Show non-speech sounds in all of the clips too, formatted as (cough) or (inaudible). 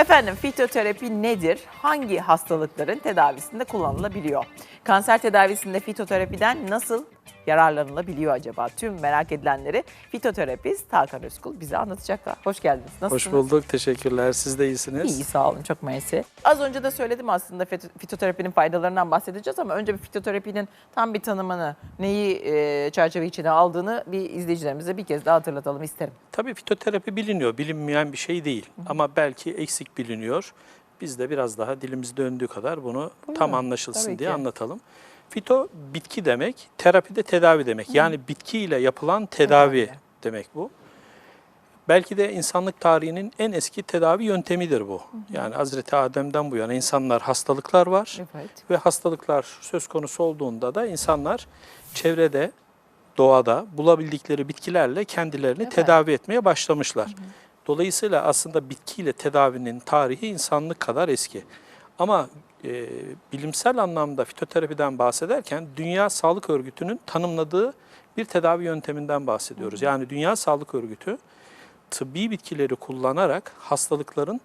Efendim fitoterapi nedir? Hangi hastalıkların tedavisinde kullanılabiliyor? Kanser tedavisinde fitoterapiden nasıl yararlanılabiliyor acaba? Tüm merak edilenleri fitoterapist Hakan Özkul bize anlatacaklar. Hoş geldiniz. Nasılsınız? Hoş bulduk. Teşekkürler. Siz de iyisiniz. İyi sağ olun çok mersi. Az önce de söyledim aslında fit- fitoterapinin faydalarından bahsedeceğiz ama önce bir fitoterapinin tam bir tanımını, neyi e, çerçeve içine aldığını bir izleyicilerimize bir kez daha hatırlatalım isterim. Tabii fitoterapi biliniyor. Bilinmeyen bir şey değil. Ama belki eksik biliniyor. Biz de biraz daha dilimiz döndüğü kadar bunu tam anlaşılsın Tabii diye ki. anlatalım. Fito bitki demek, terapi de tedavi demek. Yani bitkiyle yapılan tedavi Tedavi. demek bu. Belki de insanlık tarihinin en eski tedavi yöntemidir bu. Yani Hazreti Adem'den bu yana insanlar hastalıklar var. Evet. ve hastalıklar söz konusu olduğunda da insanlar çevrede, doğada bulabildikleri bitkilerle kendilerini Evet. tedavi etmeye başlamışlar. Dolayısıyla aslında bitkiyle tedavinin tarihi insanlık kadar eski. Ama e, bilimsel anlamda fitoterapiden bahsederken Dünya Sağlık Örgütü'nün tanımladığı bir tedavi yönteminden bahsediyoruz. Yani Dünya Sağlık Örgütü tıbbi bitkileri kullanarak hastalıkların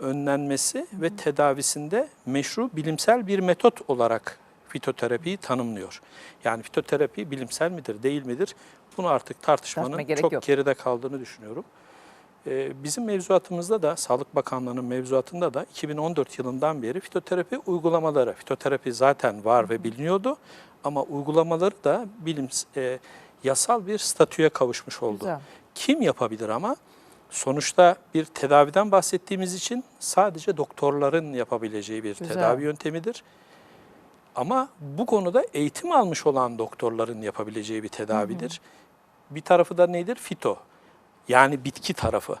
önlenmesi ve tedavisinde meşru bilimsel bir metot olarak fitoterapiyi tanımlıyor. Yani fitoterapi bilimsel midir, değil midir? Bunu artık tartışmanın gerek çok yok. geride kaldığını düşünüyorum. Ee, Bizim mevzuatımızda da, Sağlık Bakanlığı'nın mevzuatında da 2014 yılından beri fitoterapi uygulamaları, fitoterapi zaten var ve biliniyordu ama uygulamaları da bilim, e, yasal bir statüye kavuşmuş oldu. Güzel. Kim yapabilir ama? Sonuçta bir tedaviden bahsettiğimiz için sadece doktorların yapabileceği bir Güzel. tedavi yöntemidir. Ama bu konuda eğitim almış olan doktorların yapabileceği bir tedavidir. Bir tarafı da nedir? Fito. Yani bitki tarafı.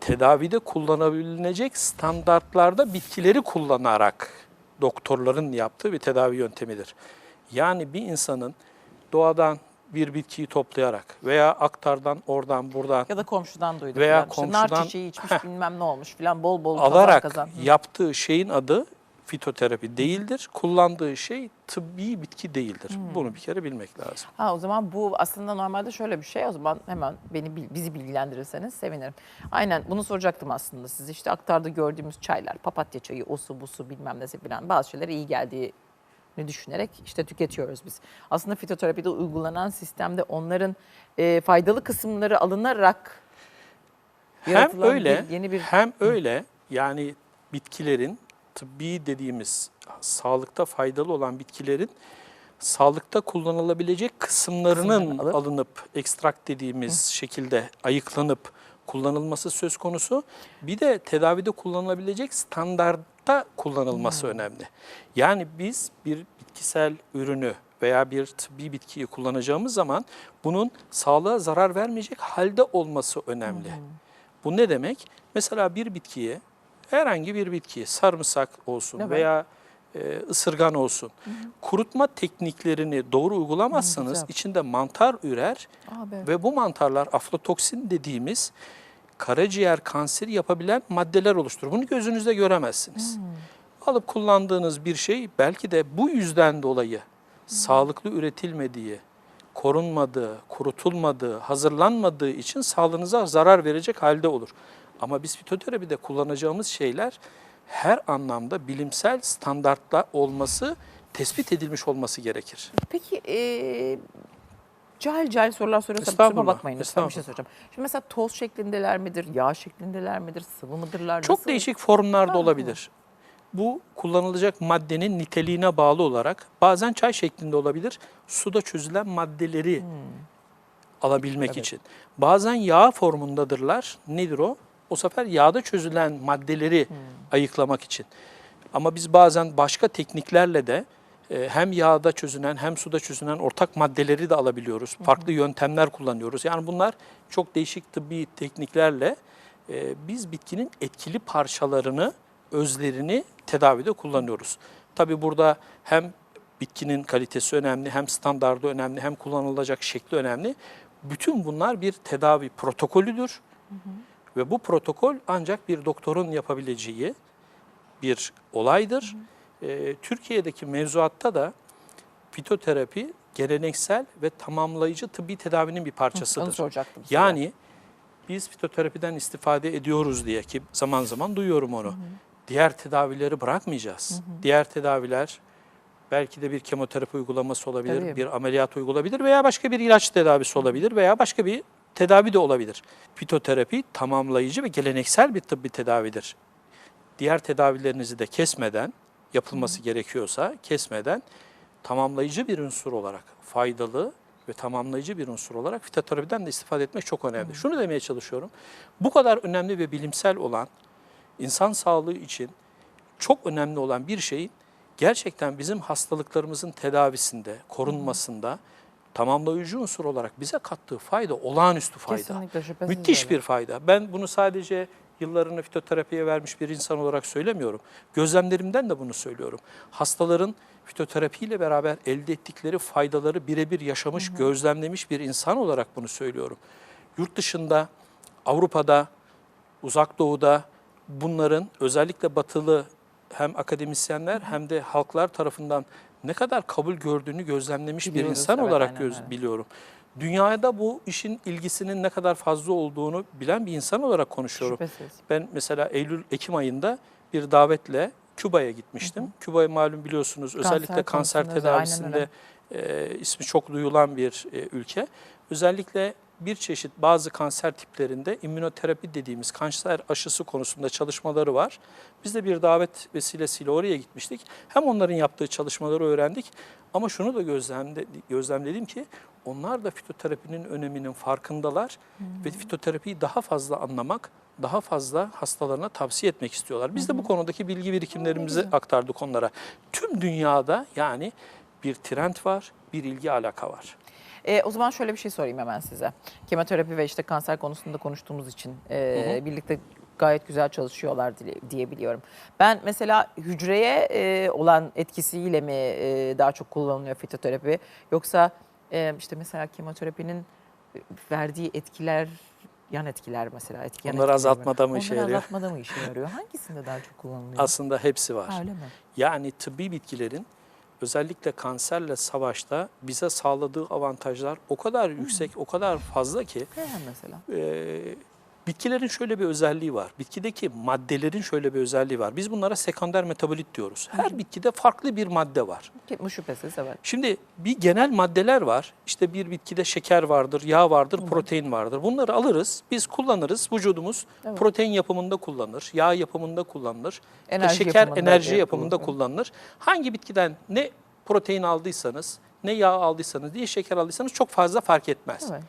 Tedavide kullanabilecek standartlarda bitkileri kullanarak doktorların yaptığı bir tedavi yöntemidir. Yani bir insanın doğadan bir bitkiyi toplayarak veya aktardan oradan buradan Ya da komşudan duyduk. Veya. İşte nar komşudan- çiçeği içmiş (laughs) bilmem ne olmuş filan bol bol alarak kazan. yaptığı şeyin adı fitoterapi değildir. Kullandığı şey tıbbi bitki değildir. Bunu bir kere bilmek lazım. Ha o zaman bu aslında normalde şöyle bir şey. O zaman hemen beni bizi bilgilendirirseniz sevinirim. Aynen bunu soracaktım aslında size. İşte aktarda gördüğümüz çaylar, papatya çayı, o su bu su bilmem nesi filan bazı şeylere iyi geldiğini düşünerek işte tüketiyoruz biz. Aslında fitoterapide uygulanan sistemde onların e, faydalı kısımları alınarak Hem öyle bir- yeni bir hem öyle yani bitkilerin tıbbi dediğimiz sağlıkta faydalı olan bitkilerin sağlıkta kullanılabilecek kısımlarının Kısımlarını alıp- alınıp ekstrakt dediğimiz şekilde ayıklanıp kullanılması söz konusu. Bir de tedavide kullanılabilecek standartta kullanılması önemli. Yani biz bir bitkisel ürünü veya bir tıbbi bitkiyi kullanacağımız zaman bunun sağlığa zarar vermeyecek halde olması önemli. Bu ne demek? Mesela bir bitkiye, herhangi bir bitkiye, sarımsak olsun Evet. veya e, ısırgan olsun, kurutma tekniklerini doğru uygulamazsanız güzel. içinde mantar ürer Aa, be. ve bu mantarlar aflatoksin dediğimiz karaciğer kanseri yapabilen maddeler oluşturur. Bunu gözünüzde göremezsiniz. Alıp kullandığınız bir şey belki de bu yüzden dolayı sağlıklı üretilmediği, korunmadığı, kurutulmadığı, hazırlanmadığı için sağlığınıza zarar verecek halde olur. Ama biz fitoterapide kullanacağımız şeyler her anlamda bilimsel standartla olması, tespit edilmiş olması gerekir. Peki e, cahil cahil sorular soruyorsam kusuruma bakmayın lütfen bir şey soracağım. Şimdi mesela toz şeklindeler midir, yağ şeklindeler midir, sıvı mıdırlar? Çok nasıl? değişik formlarda Ha. olabilir. Bu kullanılacak maddenin niteliğine bağlı olarak bazen çay şeklinde olabilir. Suda çözülen maddeleri alabilmek Evet. için. Bazen yağ formundadırlar. Nedir o? O sefer yağda çözülen maddeleri ayıklamak için. Ama biz bazen başka tekniklerle de e, hem yağda çözünen hem suda çözünen ortak maddeleri de alabiliyoruz. Farklı yöntemler kullanıyoruz. Yani bunlar çok değişik tıbbi tekniklerle e, biz bitkinin etkili parçalarını, özlerini tedavide kullanıyoruz. Tabii burada hem bitkinin kalitesi önemli, hem standardı önemli, hem kullanılacak şekli önemli. Bütün bunlar bir tedavi protokolüdür. Ve bu protokol ancak bir doktorun yapabileceği bir olaydır. Ee, Türkiye'deki mevzuatta da fitoterapi geleneksel ve tamamlayıcı tıbbi tedavinin bir Onu parçasıdır. soracaktım. size. Yani biz fitoterapiden istifade ediyoruz diye ki zaman zaman duyuyorum onu. Diğer tedavileri bırakmayacağız. Diğer tedaviler belki de bir kemoterapi uygulaması olabilir, Tabii. bir ameliyat uygulanabilir veya başka bir ilaç tedavisi olabilir veya başka bir tedavi de olabilir. Fitoterapi tamamlayıcı ve geleneksel bir tıbbi tedavidir. Diğer tedavilerinizi de kesmeden, yapılması gerekiyorsa kesmeden tamamlayıcı bir unsur olarak faydalı ve tamamlayıcı bir unsur olarak fitoterapiden de istifade etmek çok önemli. Şunu demeye çalışıyorum. Bu kadar önemli ve bilimsel olan insan sağlığı için çok önemli olan bir şeyin gerçekten bizim hastalıklarımızın tedavisinde, korunmasında tamamlayıcı unsur olarak bize kattığı fayda olağanüstü fayda. Müthiş bir fayda. Ben bunu sadece yıllarını fitoterapiye vermiş bir insan olarak söylemiyorum. Gözlemlerimden de bunu söylüyorum. Hastaların fitoterapiyle beraber elde ettikleri faydaları birebir yaşamış, gözlemlemiş bir insan olarak bunu söylüyorum. Yurt dışında, Avrupa'da, Uzak Doğu'da bunların özellikle batılı hem akademisyenler hem de halklar tarafından ne kadar kabul gördüğünü gözlemlemiş bir insan evet, olarak aynen göz, öyle. biliyorum. Dünyada bu işin ilgisinin ne kadar fazla olduğunu bilen bir insan olarak konuşuyorum. Şüphesiz. Ben mesela Eylül-Ekim ayında bir davetle Küba'ya gitmiştim. Küba'yı malum biliyorsunuz özellikle kanser da aynen tedavisinde e, ismi çok duyulan bir e, ülke. Özellikle bir çeşit bazı kanser tiplerinde immünoterapi dediğimiz kanser aşısı konusunda çalışmaları var. Biz de bir davet vesilesiyle oraya gitmiştik. Hem onların yaptığı çalışmaları öğrendik ama şunu da gözlemde, gözlemledim ki onlar da fitoterapinin öneminin farkındalar ve fitoterapiyi daha fazla anlamak, daha fazla hastalarına tavsiye etmek istiyorlar. Biz de bu konudaki bilgi birikimlerimizi aktardık onlara. Tüm dünyada yani bir trend var, bir ilgi alaka var. E, o zaman şöyle bir şey sorayım hemen size. Kemoterapi ve işte kanser konusunda konuştuğumuz için e, birlikte gayet güzel çalışıyorlar diye, diye biliyorum. Ben mesela hücreye e, olan etkisiyle mi e, daha çok kullanılıyor fitoterapi yoksa e, işte mesela kemoterapinin verdiği etkiler yan etkiler mesela etki yan Onları etkileri mi? azaltmada mı işe Onları yarıyor? azaltmada mı işe yarıyor? Hangisinde daha çok kullanılıyor? Aslında hepsi var. Ha, öyle mi? Yani tıbbi bitkilerin özellikle kanserle savaşta bize sağladığı avantajlar o kadar yüksek, o kadar fazla ki Ne mesela? e, bitkilerin şöyle bir özelliği var. Bitkideki maddelerin şöyle bir özelliği var. Biz bunlara sekonder metabolit diyoruz. Her bitkide farklı bir madde var. Bu şüphesiz evet. Şimdi bir genel maddeler var. İşte bir bitkide şeker vardır, yağ vardır, protein vardır. Bunları alırız, biz kullanırız. Vücudumuz Evet. protein yapımında kullanılır, yağ yapımında kullanılır, Enerji şeker yapımında enerji yapılır. yapımında kullanılır. Hangi bitkiden ne protein aldıysanız, ne yağ aldıysanız, ne şeker aldıysanız çok fazla fark etmez. Evet.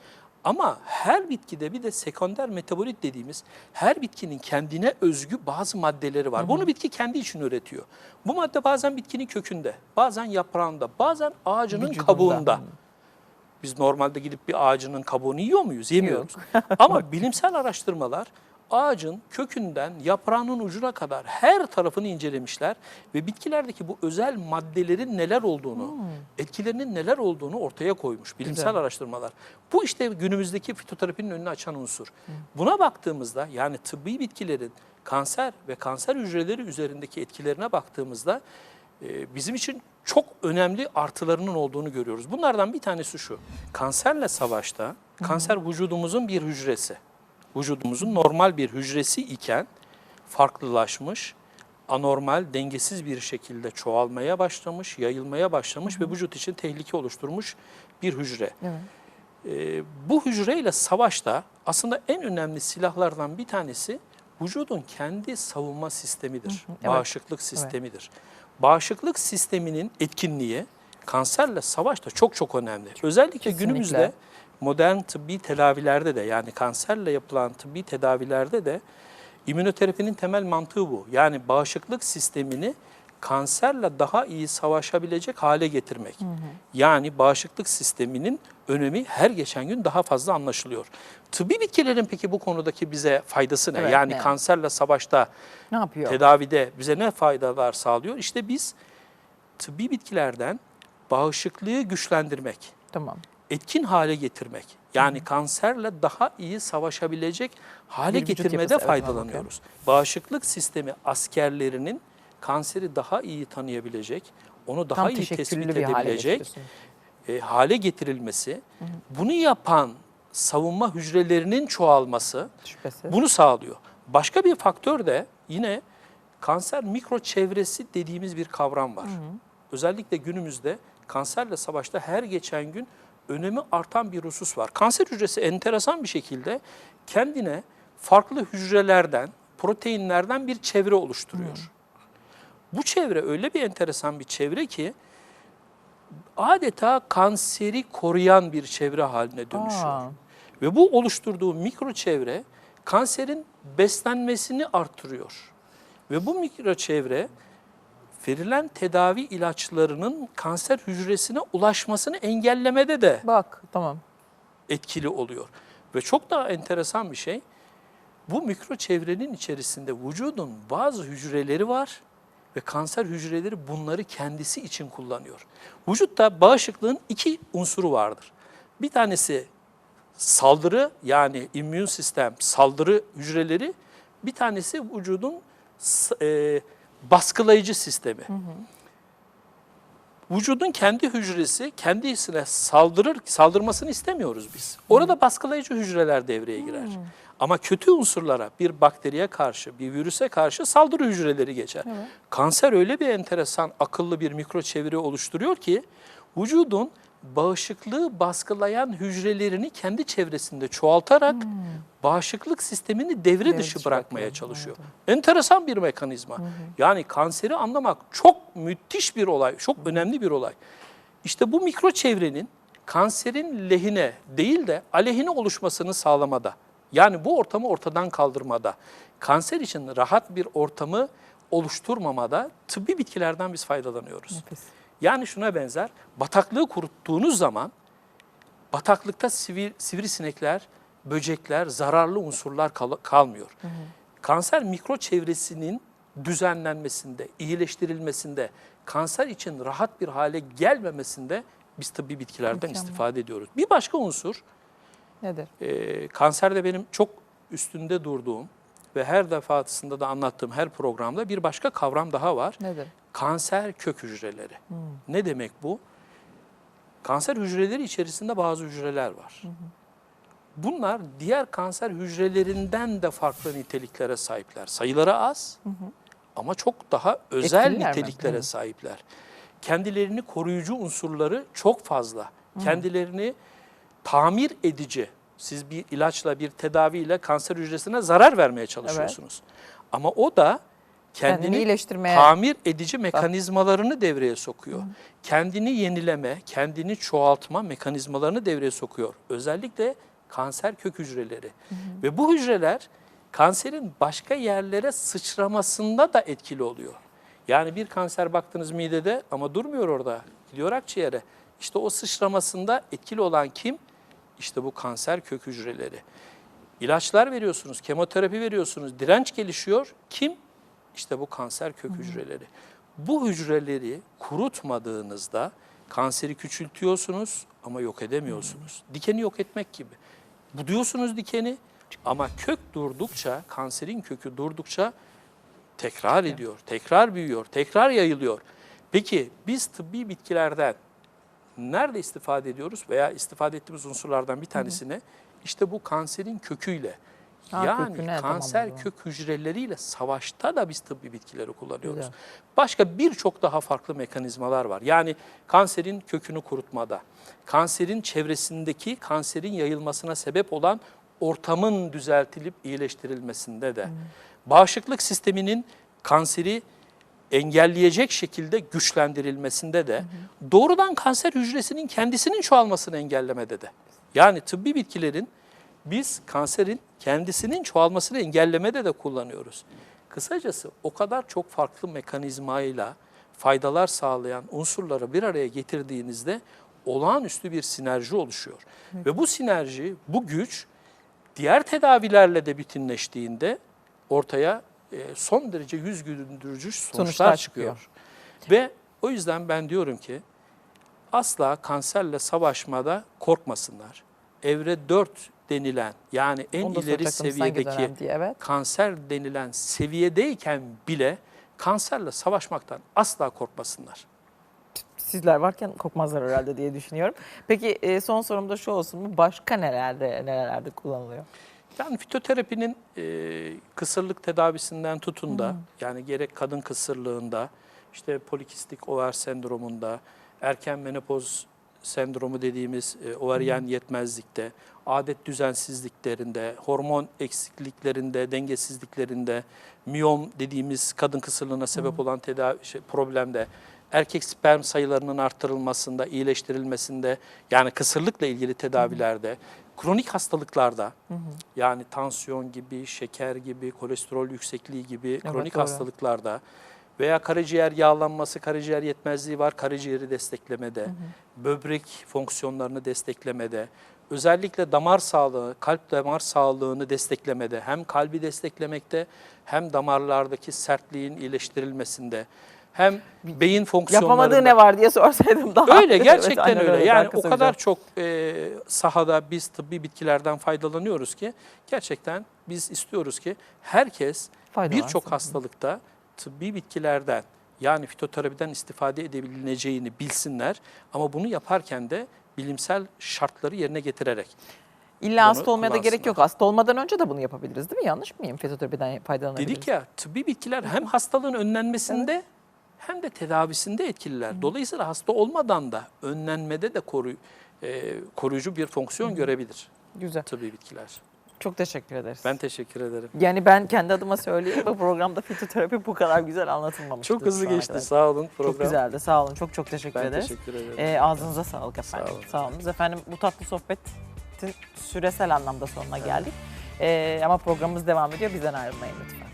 Ama her bitkide bir de sekonder metabolit dediğimiz her bitkinin kendine özgü bazı maddeleri var. Bunu bitki kendi için üretiyor. Bu madde bazen bitkinin kökünde, bazen yaprağında, bazen ağacının Vücudunda. kabuğunda. Biz normalde gidip bir ağacının kabuğunu yiyor muyuz? Yemiyoruz. (laughs) Ama bilimsel araştırmalar ağacın kökünden yaprağının ucuna kadar her tarafını incelemişler ve bitkilerdeki bu özel maddelerin neler olduğunu, etkilerinin neler olduğunu ortaya koymuş bilimsel Güzel. araştırmalar. Bu işte günümüzdeki fitoterapinin önünü açan unsur. Buna baktığımızda yani tıbbi bitkilerin kanser ve kanser hücreleri üzerindeki etkilerine baktığımızda e, bizim için çok önemli artılarının olduğunu görüyoruz. Bunlardan bir tanesi şu. Kanserle savaşta kanser vücudumuzun bir hücresi. Vücudumuzun normal bir hücresi iken farklılaşmış, anormal, dengesiz bir şekilde çoğalmaya başlamış, yayılmaya başlamış ve vücut için tehlike oluşturmuş bir hücre. Evet. Ee, bu hücreyle savaşta aslında en önemli silahlardan bir tanesi vücudun kendi savunma sistemidir. evet. Bağışıklık sistemidir. Bağışıklık sisteminin etkinliği kanserle savaşta çok çok önemli. Özellikle Kesinlikle. günümüzde modern tıbbi tedavilerde de yani kanserle yapılan tıbbi tedavilerde de immünoterapinin temel mantığı bu. Yani bağışıklık sistemini kanserle daha iyi savaşabilecek hale getirmek. Yani bağışıklık sisteminin önemi her geçen gün daha fazla anlaşılıyor. Tıbbi bitkilerin peki bu konudaki bize faydası ne? Evet, yani ne? kanserle savaşta, Ne yapıyor? tedavide bize ne faydalar sağlıyor? İşte biz tıbbi bitkilerden bağışıklığı güçlendirmek, tamam. Etkin hale getirmek. Yani kanserle daha iyi savaşabilecek hale Bir getirmede yapısı, evet, faydalanıyoruz. Bağışıklık sistemi askerlerinin kanseri daha iyi tanıyabilecek, onu daha Tam iyi tespit hale edebilecek getiriyorsun. e, hale getirilmesi, bunu yapan savunma hücrelerinin çoğalması Şüphesiz. bunu sağlıyor. Başka bir faktör de yine kanser mikro çevresi dediğimiz bir kavram var. Özellikle günümüzde kanserle savaşta her geçen gün önemi artan bir husus var. Kanser hücresi enteresan bir şekilde kendine farklı hücrelerden, proteinlerden bir çevre oluşturuyor. Bu çevre öyle bir enteresan bir çevre ki adeta kanseri koruyan bir çevre haline dönüşüyor. Aa. Ve bu oluşturduğu mikro çevre kanserin beslenmesini artırıyor. Ve bu mikro çevre verilen tedavi ilaçlarının kanser hücresine ulaşmasını engellemede de Bak tamam. etkili oluyor. Ve çok daha enteresan bir şey, bu mikro çevrenin içerisinde vücudun bazı hücreleri var ve kanser hücreleri bunları kendisi için kullanıyor. Vücutta bağışıklığın iki unsuru vardır. Bir tanesi saldırı yani immün sistem saldırı hücreleri, bir tanesi vücudun e, baskılayıcı sistemi. Vücudun kendi hücresi kendisine saldırır, saldırmasını istemiyoruz biz. Orada baskılayıcı hücreler devreye girer. Ama kötü unsurlara, bir bakteriye karşı, bir virüse karşı saldırı hücreleri geçer. Kanser öyle bir enteresan, akıllı bir mikro çevre oluşturuyor ki vücudun bağışıklığı baskılayan hücrelerini kendi çevresinde çoğaltarak bağışıklık sistemini devre, Devre dışı bırakmaya çalışıyor. Enteresan bir mekanizma. Yani kanseri anlamak çok müthiş bir olay, çok önemli bir olay. İşte bu mikro çevrenin kanserin lehine değil de aleyhine oluşmasını sağlamada, yani bu ortamı ortadan kaldırmada, kanser için rahat bir ortamı oluşturmamada tıbbi bitkilerden biz faydalanıyoruz. Nefis. Yani şuna benzer, bataklığı kuruttuğunuz zaman bataklıkta sivri, sivrisinekler, böcekler, zararlı unsurlar kal- kalmıyor. Kanser mikro çevresinin düzenlenmesinde, iyileştirilmesinde, kanser için rahat bir hale gelmemesinde biz tıbbi bitkilerden Mükemmel. istifade ediyoruz. Bir başka unsur, Nedir? e, kanserde benim çok üstünde durduğum ve her defasında da anlattığım her programda bir başka kavram daha var Nedir? Kanser kök hücreleri. Ne demek bu? Kanser hücreleri içerisinde bazı hücreler var. Bunlar diğer kanser hücrelerinden de farklı niteliklere sahipler. Sayıları az ama çok daha özel Etkililer mi? niteliklere Hı. sahipler. Kendilerini koruyucu unsurları çok fazla. Kendilerini tamir edici. Siz bir ilaçla, bir tedaviyle kanser hücresine zarar vermeye çalışıyorsunuz. Ama o da Kendini kendini iyileştirmeye- tamir edici mekanizmalarını devreye sokuyor. Kendini yenileme, kendini çoğaltma mekanizmalarını devreye sokuyor. Özellikle kanser kök hücreleri. Ve bu hücreler kanserin başka yerlere sıçramasında da etkili oluyor. Yani bir kanser baktınız midede ama durmuyor orada. Gidiyor akciğere. İşte o sıçramasında etkili olan kim? İşte bu kanser kök hücreleri. İlaçlar veriyorsunuz, kemoterapi veriyorsunuz, direnç gelişiyor. Kim? İşte bu kanser kök hücreleri. Bu hücreleri kurutmadığınızda kanseri küçültüyorsunuz ama yok edemiyorsunuz. Dikeni yok etmek gibi. Buduyorsunuz dikeni ama kök durdukça, kanserin kökü durdukça tekrar ediyor, tekrar büyüyor, tekrar yayılıyor. Peki biz tıbbi bitkilerden nerede istifade ediyoruz veya istifade ettiğimiz unsurlardan bir tanesine işte bu kanserin köküyle Ha, yani kanser kök hücreleriyle savaşta da biz tıbbi bitkileri kullanıyoruz. Güzel. Başka birçok daha farklı mekanizmalar var. Yani kanserin kökünü kurutmada, kanserin çevresindeki kanserin yayılmasına sebep olan ortamın düzeltilip iyileştirilmesinde de, bağışıklık sisteminin kanseri engelleyecek şekilde güçlendirilmesinde de, doğrudan kanser hücresinin kendisinin çoğalmasını engellemede de. Yani tıbbi bitkilerin biz kanserin kendisinin çoğalmasını engellemede de kullanıyoruz. Kısacası o kadar çok farklı mekanizmayla faydalar sağlayan unsurları bir araya getirdiğinizde olağanüstü bir sinerji oluşuyor. Ve bu sinerji, bu güç diğer tedavilerle de bütünleştiğinde ortaya e, son derece yüz güldürücü sonuçlar, Sonuçlar çıkıyor. Ve o yüzden ben diyorum ki asla kanserle savaşmada korkmasınlar. Evre 4 denilen yani en Onu ileri seviyedeki diye, evet. kanser denilen seviyedeyken bile kanserle savaşmaktan asla korkmasınlar. sizler varken kokmazlar herhalde diye düşünüyorum. Peki e, son sorum da şu olsun mu? Başka nelerde nelerde kullanılıyor? Yani fitoterapinin e, kısırlık tedavisinden tutun da yani gerek kadın kısırlığında, işte polikistik over sendromunda, erken menopoz sendromu dediğimiz e, overyen yetmezlikte, adet düzensizliklerinde, hormon eksikliklerinde, dengesizliklerinde, miyom dediğimiz kadın kısırlığına sebep olan tedavi şey, problemde, erkek sperm sayılarının artırılmasında, iyileştirilmesinde, yani kısırlıkla ilgili tedavilerde, kronik hastalıklarda, yani tansiyon gibi, şeker gibi, kolesterol yüksekliği gibi kronik doğru. hastalıklarda veya karaciğer yağlanması, karaciğer yetmezliği var, karaciğeri desteklemede, böbrek fonksiyonlarını desteklemede, özellikle damar sağlığı, kalp damar sağlığını desteklemede, hem kalbi desteklemekte hem damarlardaki sertliğin iyileştirilmesinde, hem beyin fonksiyonlarında... Yapamadığı ne var diye sorsaydım daha. Öyle gerçekten öyle. Yani o kadar çok e, sahada biz tıbbi bitkilerden faydalanıyoruz ki gerçekten biz istiyoruz ki herkes birçok hastalıkta tıbbi bitkilerden yani fitoterapiden istifade edebileceğini bilsinler ama bunu yaparken de bilimsel şartları yerine getirerek. İlla hasta olmaya da gerek yok. Hasta olmadan önce de bunu yapabiliriz değil mi? Yanlış mıyım? Fitoterapiden faydalanabiliriz. Dedik ya tıbbi bitkiler hem hastalığın önlenmesinde hem de tedavisinde etkililer. Dolayısıyla hasta olmadan da önlenmede de koru, e, koruyucu bir fonksiyon görebilir Güzel. tıbbi bitkiler. Çok teşekkür ederiz. Ben teşekkür ederim. Yani ben kendi adıma söyleyeyim bu programda fitoterapi bu kadar güzel anlatılmamıştı. Çok hızlı geçti. kadar. Sağ olun program. Çok güzeldi. Sağ olun. Çok çok teşekkür Ben ederiz. teşekkür ederim. Ee, ağzınıza sağlık efendim. olun. Sağ olun. Efendim bu tatlı sohbetin süresel anlamda sonuna geldik. Ee, ama programımız devam ediyor. Bizden ayrılmayın lütfen.